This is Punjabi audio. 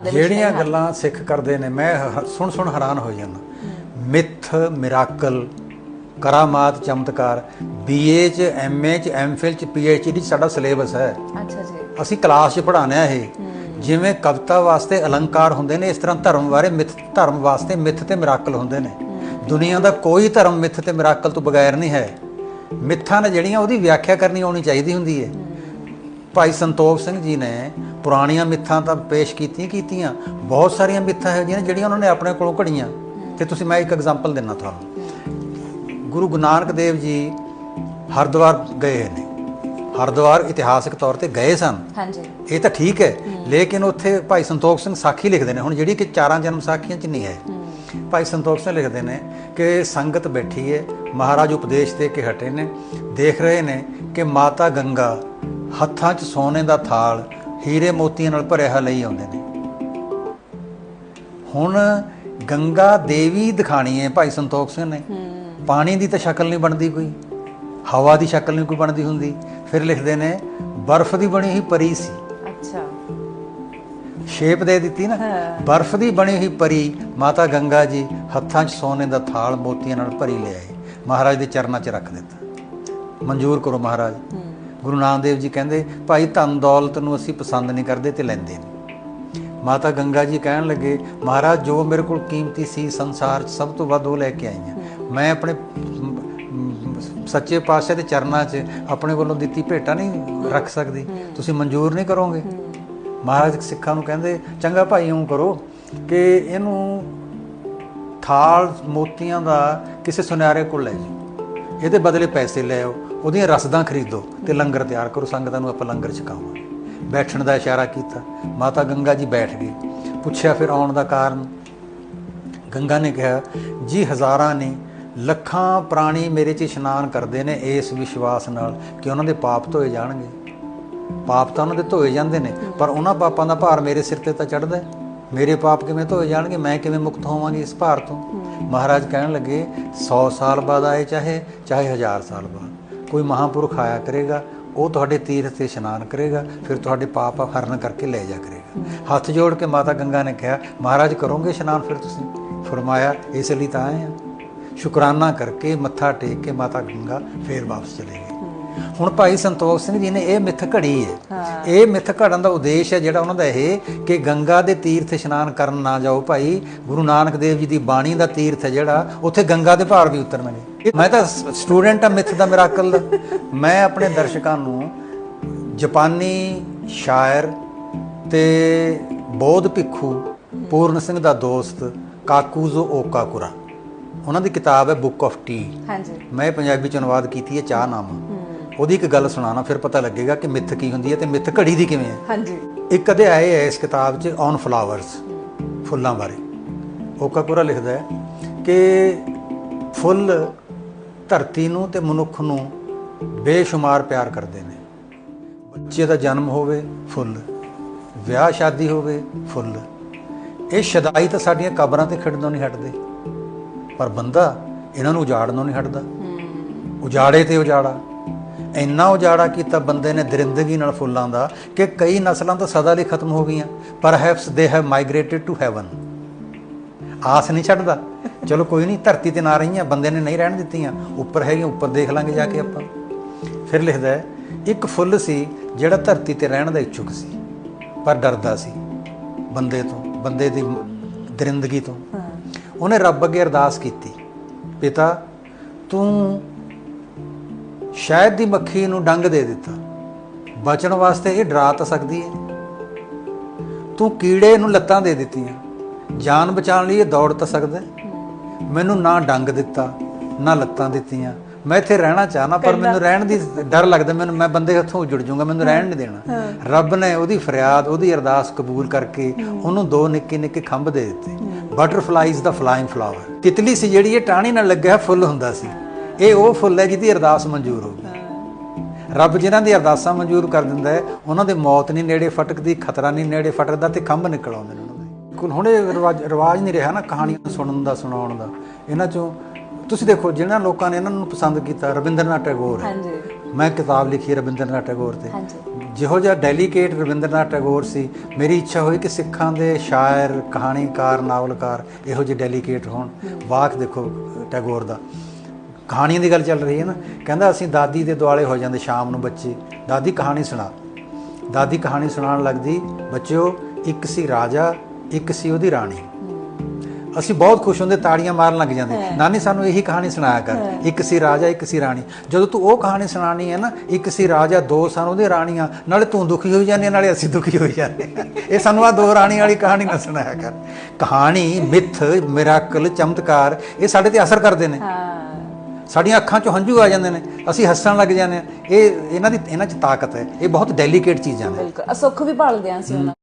ਜਿਹੜੀਆਂ ਗੱਲਾਂ ਸਿੱਖ ਕਰਦੇ ਨੇ ਮੈਂ ਸੁਣ ਸੁਣ ਹੈਰਾਨ ਹੋ ਜਾਂਦਾ। ਮਿੱਥ ਮਿਰਾਕਲ ਕਰਾਮਾਤ ਚਮਤਕਾਰ ਬੀਏ ਚ ਐਮਏ ਚ ਐਮਫਿਲ ਚ ਪੀਐਚਡੀ ਸਾਡਾ ਸਿਲੇਬਸ ਹੈ। ਅੱਛਾ ਜੀ। ਅਸੀਂ ਕਲਾਸ 'ਚ ਪੜ੍ਹਾਉਂਦੇ ਆ ਇਹ। ਜਿਵੇਂ ਕਵਿਤਾ ਵਾਸਤੇ ਅਲੰਕਾਰ ਹੁੰਦੇ ਨੇ ਇਸ ਤਰ੍ਹਾਂ ਧਰਮ ਬਾਰੇ ਮਿੱਥ ਧਰਮ ਵਾਸਤੇ ਮਿੱਥ ਤੇ ਮਿਰਾਕਲ ਹੁੰਦੇ ਨੇ। ਦੁਨੀਆ ਦਾ ਕੋਈ ਧਰਮ ਮਿੱਥ ਤੇ ਮਿਰਾਕਲ ਤੋਂ ਬਗੈਰ ਨਹੀਂ ਹੈ। ਮਿੱਥਾਂ ਨੇ ਜਿਹੜੀਆਂ ਉਹਦੀ ਵਿਆਖਿਆ ਕਰਨੀ ਆਉਣੀ ਚਾਹੀਦੀ ਹੁੰਦੀ ਹੈ। ਭਾਈ ਸੰਤੋਖ ਸਿੰਘ ਜੀ ਨੇ ਪੁਰਾਣੀਆਂ ਮਿੱਥਾਂ ਤਾਂ ਪੇਸ਼ ਕੀਤੀਆਂ ਕੀਤੀਆਂ। ਬਹੁਤ ਸਾਰੀਆਂ ਮਿੱਥਾਂ ਹੈ ਜਿਹੜੀਆਂ ਜਿਹੜੀਆਂ ਉਹਨਾਂ ਨੇ ਆਪਣੇ ਕੋਲੋਂ ਘੜੀਆਂ। ਤੇ ਤੁਸੀਂ ਮੈਂ ਇੱਕ ਐਗਜ਼ਾਮਪਲ ਦਿੰਨਾ ਤੁਹਾਨੂੰ। ਗੁਰੂ ਗੁਰੂ ਨਾਨਕ ਦੇਵ ਜੀ ਹਰਿਦੁਆਰ ਗਏ ਨੇ। ਹਰਿਦੁਆਰ ਇਤਿਹਾਸਕ ਤੌਰ ਤੇ ਗਏ ਸਨ। ਹਾਂਜੀ। ਇਹ ਤਾਂ ਠੀਕ ਹੈ। ਲੇਕਿਨ ਉੱਥੇ ਭਾਈ ਸੰਤੋਖ ਸਿੰਘ ਸਾਖੀ ਲਿਖਦੇ ਨੇ। ਹੁਣ ਜਿਹੜੀ ਕਿ ਚਾਰਾਂ ਜਨਮ ਸਾਖੀਆਂ ਚ ਨਹੀਂ ਹੈ। ਭਾਈ ਸੰਤੋਖ ਸਿੰਘ ਲਿਖਦੇ ਨੇ ਕਿ ਸੰਗਤ ਬੈਠੀ ਹੈ। ਮਹਾਰਾਜ ਉਪਦੇਸ਼ ਦੇ ਕੇ ਹਟੇ ਨੇ। ਦੇਖ ਰਹੇ ਨੇ ਕਿ ਮਾਤਾ ਗੰਗਾ ਹੱਥਾਂ 'ਚ ਸੋਨੇ ਦਾ ਥਾਲ ਹੀਰੇ ਮੋਤੀਆਂ ਨਾਲ ਭਰਿਆ ਹੋਇਆ ਲਈ ਆਉਂਦੇ ਨੇ। ਹੁਣ ਗੰਗਾ ਦੇਵੀ ਦਿਖਾਣੀ ਹੈ ਭਾਈ ਸੰਤੋਖ ਸਿੰਘ ਨੇ। ਪਾਣੀ ਦੀ ਤਾਂ ਸ਼ਕਲ ਨਹੀਂ ਬਣਦੀ ਕੋਈ। ਹਵਾ ਦੀ ਸ਼ਕਲ ਨਹੀਂ ਕੋਈ ਬਣਦੀ ਹੁੰਦੀ। ਫਿਰ ਲਿਖਦੇ ਨੇ ਬਰਫ਼ ਦੀ ਬਣੀ ਹੋਈ ਪਰੀ ਸੀ। ਅੱਛਾ। ਸ਼ੇਪ ਦੇ ਦਿੱਤੀ ਨਾ। ਬਰਫ਼ ਦੀ ਬਣੀ ਹੋਈ ਪਰੀ ਮਾਤਾ ਗੰਗਾ ਜੀ ਹੱਥਾਂ 'ਚ ਸੋਨੇ ਦਾ ਥਾਲ ਮੋਤੀਆਂ ਨਾਲ ਭਰੀ ਲਿਆਏ। ਮਹਾਰਾਜ ਦੇ ਚਰਨਾਂ 'ਚ ਰੱਖ ਦਿੱਤਾ। ਮਨਜ਼ੂਰ ਕਰੋ ਮਹਾਰਾਜ। ਗੁਰੂ ਨਾਨਕ ਦੇਵ ਜੀ ਕਹਿੰਦੇ, ਭਾਈ, ਧਨ ਦੌਲਤ ਨੂੰ ਅਸੀਂ ਪਸੰਦ ਨਹੀਂ ਕਰਦੇ ਤੇ ਲੈਂਦੇ ਨਹੀਂ। ਮਾਤਾ ਗੰਗਾ ਜੀ ਕਹਿਣ ਲੱਗੇ, ਮਹਾਰਾਜ, ਜੋ ਮੇਰੇ ਕੋਲ ਕੀਮਤੀ ਸੀ ਸੰਸਾਰ 'ਚ, ਸਭ ਤੋਂ ਵੱਧ ਉਹ ਲੈ ਕੇ ਆਈਆਂ। ਮੈਂ ਆਪਣੇ ਸੱਚੇ ਪਾਤਸ਼ਾਹ ਦੇ ਚਰਨਾਂ 'ਚ ਆਪਣੇ ਵੱਲੋਂ ਦਿੱਤੀ ਭੇਟਾ ਨਹੀਂ ਰੱਖ ਸਕਦੀ। ਤੁਸੀਂ ਮਨਜ਼ੂਰ ਨਹੀਂ ਕਰੋਗੇ? ਮਹਾਰਾਜ ਸਿੱਖਾਂ ਨੂੰ ਕਹਿੰਦੇ, ਚੰਗਾ ਭਾਈ, ਇਉਂ ਕਰੋ ਕਿ ਇਹਨੂੰ ਥਾਲ ਮੋਤੀਆਂ ਦਾ ਕਿਸੇ ਸੁਨਿਆਰੇ ਕੋਲ ਲੈ ਜਾਓ। ਇਹਦੇ ਬਦਲੇ ਪੈਸੇ ਲੈ ਆਓ। ਉਹਦੀਆਂ ਰਸਦਾਂ ਖਰੀਦੋ ਤੇ ਲੰਗਰ ਤਿਆਰ ਕਰੋ, ਸੰਗਤਾਂ ਨੂੰ ਆਪਾਂ ਲੰਗਰ ਛਕਾਵਾਂਗੇ। ਬੈਠਣ ਦਾ ਇਸ਼ਾਰਾ ਕੀਤਾ, ਮਾਤਾ ਗੰਗਾ ਜੀ ਬੈਠ ਗਏ। ਪੁੱਛਿਆ ਫਿਰ ਆਉਣ ਦਾ ਕਾਰਨ? ਗੰਗਾ ਨੇ ਕਿਹਾ, ਜੀ ਹਜ਼ਾਰਾਂ ਨੇ, ਲੱਖਾਂ ਪ੍ਰਾਣੀ ਮੇਰੇ 'ਚ ਇਸ਼ਨਾਨ ਕਰਦੇ ਨੇ ਇਸ ਵਿਸ਼ਵਾਸ ਨਾਲ ਕਿ ਉਹਨਾਂ ਦੇ ਪਾਪ ਧੋਏ ਜਾਣਗੇ। ਪਾਪ ਤਾਂ ਉਹਨਾਂ ਦੇ ਧੋਏ ਜਾਂਦੇ ਨੇ, ਪਰ ਉਹਨਾਂ ਪਾਪਾਂ ਦਾ ਭਾਰ ਮੇਰੇ ਸਿਰ ਤੇ ਤਾਂ ਚੜਦਾ ਮੇਰੇ ਪਾਪ ਕਿਵੇਂ ਧੋਏ ਜਾਣਗੇ? ਮੈਂ ਕਿਵੇਂ ਮੁਕਤ ਹੋਵਾਂਗੀ ਇਸ ਭਾਰ ਤੋਂ? ਮਹਾਰਾਜ ਕਹਿਣ ਲੱਗੇ 100 ਸਾਲ ਬਾਅਦ ਆਏ ਚਾਹੇ ਚਾਹੇ 1000 ਸਾਲ ਬਾਅਦ। ਕੋਈ ਮਹਾਪੁਰਖ ਆਇਆ ਕਰੇਗਾ, ਉਹ ਤੁਹਾਡੇ ਤੀਰਥ ਤੇ ਇਸ਼ਨਾਨ ਕਰੇਗਾ, ਫਿਰ ਤੁਹਾਡੇ ਪਾਪ ਹਰਨ ਕਰਕੇ ਲੈ ਜਾ ਕਰੇਗਾ। ਹੱਥ ਜੋੜ ਕੇ ਮਾਤਾ ਗੰਗਾ ਨੇ ਕਿਹਾ, ਮਹਾਰਾਜ, ਕਰੋਗੇ ਇਸ਼ਨਾਨ ਫਿਰ ਤੁਸੀਂ? ਫਰਮਾਇਆ, ਇਸ ਲਈ ਤਾਂ ਆਏ ਆ ਸ਼ੁਕਰਾਨਾ ਕਰਕੇ ਮੱਥਾ ਟੇਕ ਕੇ ਮਾਤਾ ਗੰਗਾ ਫੇਰ ਵਾਪਸ ਚਲੇ ਗਏ। ਹੁਣ ਭਾਈ ਸੰਤੋਖ ਸਿੰਘ ਜੀ ਨੇ ਇਹ ਮਿੱਥ ਘੜੀ ਹੈ। ਇਹ ਮਿੱਥ ਘੜਨ ਦਾ ਉਦੇਸ਼ ਹੈ ਜਿਹੜਾ ਉਹਨਾਂ ਦਾ ਇਹ ਕਿ ਗੰਗਾ ਦੇ ਤੀਰਥ ਇਸ਼ਨਾਨ ਕਰਨ ਨਾ ਜਾਓ ਭਾਈ। ਗੁਰੂ ਨਾਨਕ ਦੇਵ ਜੀ ਦੀ ਬਾਣੀ ਦਾ ਤੀਰਥ ਹੈ ਜਿਹੜਾ ਉੱਥੇ ਗੰਗਾ ਦੇ ਭਾਰ ਵੀ ਉਤਰਨਗੇ ਮੈਂ ਤਾਂ ਸਟੂਡੈਂਟ ਆ ਮਿੱਥ ਦਾ ਮਿਰਾਕਲ ਦਾ ਮੈਂ ਆਪਣੇ ਦਰਸ਼ਕਾਂ ਨੂੰ ਜਾਪਾਨੀ ਸ਼ਾਇਰ ਤੇ ਬੌਧ ਭਿੱਖੂ ਪੂਰਨ ਸਿੰਘ ਦਾ ਦੋਸਤ ਕਾਕੂਜ਼ੋ ਓਕਾਕੁਰਾ ਉਹਨਾਂ ਦੀ ਕਿਤਾਬ ਹੈ ਬੁੱਕ ਆਫ ਟੀ ਹਾਂਜੀ। ਮੈਂ ਪੰਜਾਬੀ ਚ ਅਨੁਵਾਦ ਕੀਤੀ ਹੈ ਚਾਹ ਨਾਮ। ਉਹਦੀ ਇੱਕ ਗੱਲ ਸੁਣਾਣਾ ਫਿਰ ਪਤਾ ਲੱਗੇਗਾ ਕਿ ਮਿੱਥ ਕੀ ਹੁੰਦੀ ਹੈ ਤੇ ਮਿੱਥ ਘੜੀ ਦੀ ਕਿਵੇਂ ਹੈ। ਹਾਂਜੀ। ਇੱਕ ਅਧਿਆਏ ਹੈ ਇਸ ਕਿਤਾਬ 'ਚ ਔਨ ਫਲਾਵਰਸ ਫੁੱਲਾਂ ਬਾਰੇ। ਓਕਾਕੁਰਾ ਲਿਖਦਾ ਹੈ ਕਿ ਫੁੱਲ ਧਰਤੀ ਨੂੰ ਤੇ ਮਨੁੱਖ ਨੂੰ ਬੇਸ਼ੁਮਾਰ ਪਿਆਰ ਕਰਦੇ ਨੇ। ਬੱਚੇ ਦਾ ਜਨਮ ਹੋਵੇ ਫੁੱਲ। ਵਿਆਹ ਸ਼ਾਦੀ ਹੋਵੇ ਫੁੱਲ। ਇਹ ਸ਼ਦਾਈ ਤਾਂ ਸਾਡੀਆਂ ਕਬਰਾਂ ਤੇ ਖਿੜਨੋਂ ਨਹੀਂ ਹਟਦੇ। ਪਰ ਬੰਦਾ ਇਹਨਾਂ ਨੂੰ ਉਜਾੜਨੋਂ ਨਹੀਂ ਹਟਦਾ। ਉਜਾੜੇ ਤੇ ਉਜਾੜਾ। ਇੰਨਾ ਉਜਾੜਾ ਕੀਤਾ ਬੰਦੇ ਨੇ ਦਰਿੰਦਗੀ ਨਾਲ ਫੁੱਲਾਂ ਦਾ ਕਿ ਕਈ ਨਸਲਾਂ ਤਾਂ ਸਦਾ ਲਈ ਖਤਮ ਹੋ ਗਈਆਂ। ਪਰਹੈਪਸ they have migrated to Heaven ਆਸ ਨਹੀਂ ਛੱਡਦਾ। ਚਲੋ ਕੋਈ ਨਹੀਂ ਧਰਤੀ ਤੇ ਨਾ ਰਹੀਆਂ ਬੰਦੇ ਨੇ ਨਹੀਂ ਰਹਿਣ ਦਿੱਤੀਆਂ। ਉੱਪਰ ਹੈਗੀਆਂ ਉੱਪਰ ਦੇਖ ਲਾਂਗੇ ਜਾ ਕੇ ਆਪਾਂ। ਫਿਰ ਲਿਖਦਾ ਹੈ ਇੱਕ ਫੁੱਲ ਸੀ ਜਿਹੜਾ ਧਰਤੀ ਤੇ ਰਹਿਣ ਦਾ ਇੱਛੁਕ ਸੀ ਪਰ ਡਰਦਾ ਸੀ ਬੰਦੇ ਤੋਂ ਬੰਦੇ ਦੀ ਦਰਿੰਦਗੀ ਤੋਂ। ਉਹਨੇ ਰੱਬ ਅੱਗੇ ਅਰਦਾਸ ਕੀਤੀ ਪਿਤਾ ਤੂੰ ਸ਼ਾਇਦ ਦੀ ਮੱਖੀ ਨੂੰ ਡੰਗ ਦੇ ਦਿੱਤਾ। ਬਚਣ ਵਾਸਤੇ ਇਹ ਡਰਾ ਤਾਂ ਸਕਦੀ ਹੈ। ਤੂੰ ਕੀੜੇ ਨੂੰ ਲੱਤਾਂ ਦੇ ਦਿੱਤੀਆਂ। ਜਾਨ ਬਚਾਉਣ ਲਈ ਇਹ ਦੌੜ ਤਾਂ ਸਕਦਾ। ਮੈਨੂੰ ਨਾ ਡੰਗ ਦਿੱਤਾ ਨਾ ਲੱਤਾਂ ਦਿੱਤੀਆਂ। ਮੈਂ ਇੱਥੇ ਰਹਿਣਾ ਚਾਹਨਾ ਪਰ ਮੈਨੂੰ ਰਹਿਣ ਦੀ ਡਰ ਲੱਗਦਾ। ਮੈਨੂੰ ਮੈਂ ਬੰਦੇ ਹੱਥੋਂ ਉਜੜ ਜਾਊਂਗਾ ਮੈਨੂੰ ਰਹਿਣ ਨਹੀਂ ਦੇਣਾ। ਰੱਬ ਨੇ ਉਹਦੀ ਫਰਿਆਦ ਉਹਦੀ ਅਰਦਾਸ ਕਬੂਲ ਕਰਕੇ ਉਹਨੂੰ ਦੋ ਨਿੱਕੇ ਨਿੱਕੇ ਖੰਭ ਦੇ ਦਿੱਤੇ। ਬਟਰਫਲਾਈਜ਼ ਦਾ ਫਲਾਈਂਗ ਫਲਾਵਰ। ਤਿਤਲੀ ਸੀ ਜਿਹੜੀ ਇਹ ਟਾਹਣੀ ਨਾਲ ਲੱਗਿਆ ਫੁੱਲ ਹੁੰਦਾ ਸੀ। ਇਹ ਉਹ ਫੁੱਲ ਹੈ ਜਿਹਦੀ ਅਰਦਾਸ ਮਨਜ਼ੂਰ ਹੋ ਗਈ। ਰੱਬ ਜਿਨ੍ਹਾਂ ਦੀ ਅਰਦਾਸਾਂ ਮਨਜ਼ੂਰ ਕਰ ਦਿੰਦਾ ਹੈ ਉਹਨਾਂ ਦੇ ਮੌਤ ਨਹੀਂ ਨੇੜੇ ਫਟਕਦੀ ਖਤਰਾ ਨਹੀਂ ਨੇੜੇ ਫਟਕਦਾ ਤੇ ਖੰਭ ਨਿਕਲ ਆਉਂਦੇ ਨੇ ਉਹਨਾਂ ਦੇ। ਕੋਲ ਹੁਣ ਇਹ ਰਿਵਾਜ ਰਿਵਾਜ ਨਹੀਂ ਰਿਹਾ ਨਾ ਕਹਾਣੀਆਂ ਸੁਣਨ ਦਾ ਸੁਣਾਉਣ ਦਾ। ਇਹਨਾਂ ਚੋਂ ਤੁਸੀਂ ਦੇਖੋ ਜਿਨ੍ਹਾਂ ਲੋਕਾਂ ਨੇ ਇਹਨਾਂ ਨੂੰ ਪਸੰਦ ਕੀਤਾ ਰਵਿੰਦਰਨਾਥ ਟੈਗੋਰ ਹਾਂਜੀ। ਮੈਂ ਕਿਤਾਬ ਲਿਖੀ ਰਵਿੰਦਰਨਾਥ ਟੈਗੋਰ ਤੇ। ਹਾਂਜੀ। ਜਿਹੋ ਜਿਹਾ ਡੈਲੀਕੇਟ ਰਵਿੰਦਰਨਾਥ ਟੈਗੋਰ ਸੀ ਮੇਰੀ ਇੱਛਾ ਹੋਈ ਕਿ ਸਿੱਖਾਂ ਦੇ ਸ਼ਾਇਰ ਕਹਾਣੀਕਾਰ ਨਾਵਲਕਾਰ ਇਹੋ ਜਿਹੇ ਡੈਲੀਕੇਟ ਹੋਣ। ਵਾਕ ਦੇਖੋ ਟੈਗੋਰ ਦਾ। ਕਹਾਣੀਆਂ ਦੀ ਗੱਲ ਚੱਲ ਰਹੀ ਹੈ ਨਾ ਕਹਿੰਦਾ ਅਸੀਂ ਦਾਦੀ ਦੇ ਦੁਆਲੇ ਹੋ ਜਾਂਦੇ ਸ਼ਾਮ ਨੂੰ ਬੱਚੇ। ਦਾਦੀ ਕਹਾਣੀ ਸੁਣਾ। ਦਾਦੀ ਕਹਾਣੀ ਸੁਣਾਉਣ ਲੱਗਦੀ ਬੱਚਿਓ ਇੱਕ ਸੀ ਰਾਜਾ ਇੱਕ ਸੀ ਉਹਦੀ ਰਾਣੀ। ਅਸੀਂ ਬਹੁਤ ਖੁਸ਼ ਹੁੰਦੇ ਤਾੜੀਆਂ ਮਾਰਨ ਲੱਗ ਜਾਂਦੇ। ਨਾਨੀ ਸਾਨੂੰ ਇਹੀ ਕਹਾਣੀ ਸੁਣਾਇਆ ਕਰ। ਇੱਕ ਸੀ ਰਾਜਾ ਇੱਕ ਸੀ ਰਾਣੀ। ਜਦੋਂ ਤੂੰ ਉਹ ਕਹਾਣੀ ਸੁਣਾਣੀ ਹੈ ਨਾ ਇੱਕ ਸੀ ਰਾਜਾ ਦੋ ਸਨ ਉਹਦੇ ਰਾਣੀਆਂ। ਨਾਲੇ ਤੂੰ ਦੁਖੀ ਹੋਈ ਜਾਂਦੀ ਨਾਲੇ ਅਸੀਂ ਦੁਖੀ ਹੋਈ ਜਾਂਦੇ। ਇਹ ਸਾਨੂੰ ਆ ਦੋ ਰਾਣੀ ਵਾਲੀ ਕਹਾਣੀ ਨਾ ਸੁਣਾਇਆ ਕਰ। ਕਹਾਣੀ ਮਿੱਥ ਮਿਰਾਕਲ ਚਮਤਕਾਰ ਇਹ ਸਾਡੇ ਤੇ ਅਸਰ ਕਰਦੇ ਨੇ। ਹਾਂ। ਸਾਡੀਆਂ ਅੱਖਾਂ 'ਚੋਂ ਹੰਝੂ ਆ ਜਾਂਦੇ ਨੇ, ਅਸੀਂ ਹੱਸਣ ਲੱਗ ਜਾਂਦੇ ਹਾਂ। ਇਹ, ਇਹਨਾਂ ਦੀ, ਇਹਨਾਂ 'ਚ ਤਾਕਤ ਹੈ। ਇਹ ਬਹੁਤ ਡੈਲੀਕੇਟ ਚੀਜ਼ਾਂ ਨੇ। ਬਿਲਕੁਲ। ਅਸੁੱਖ ਵੀ ਭਾਲਦੇ ਆਂ ਅਸੀਂ ਉਹਨਾਂ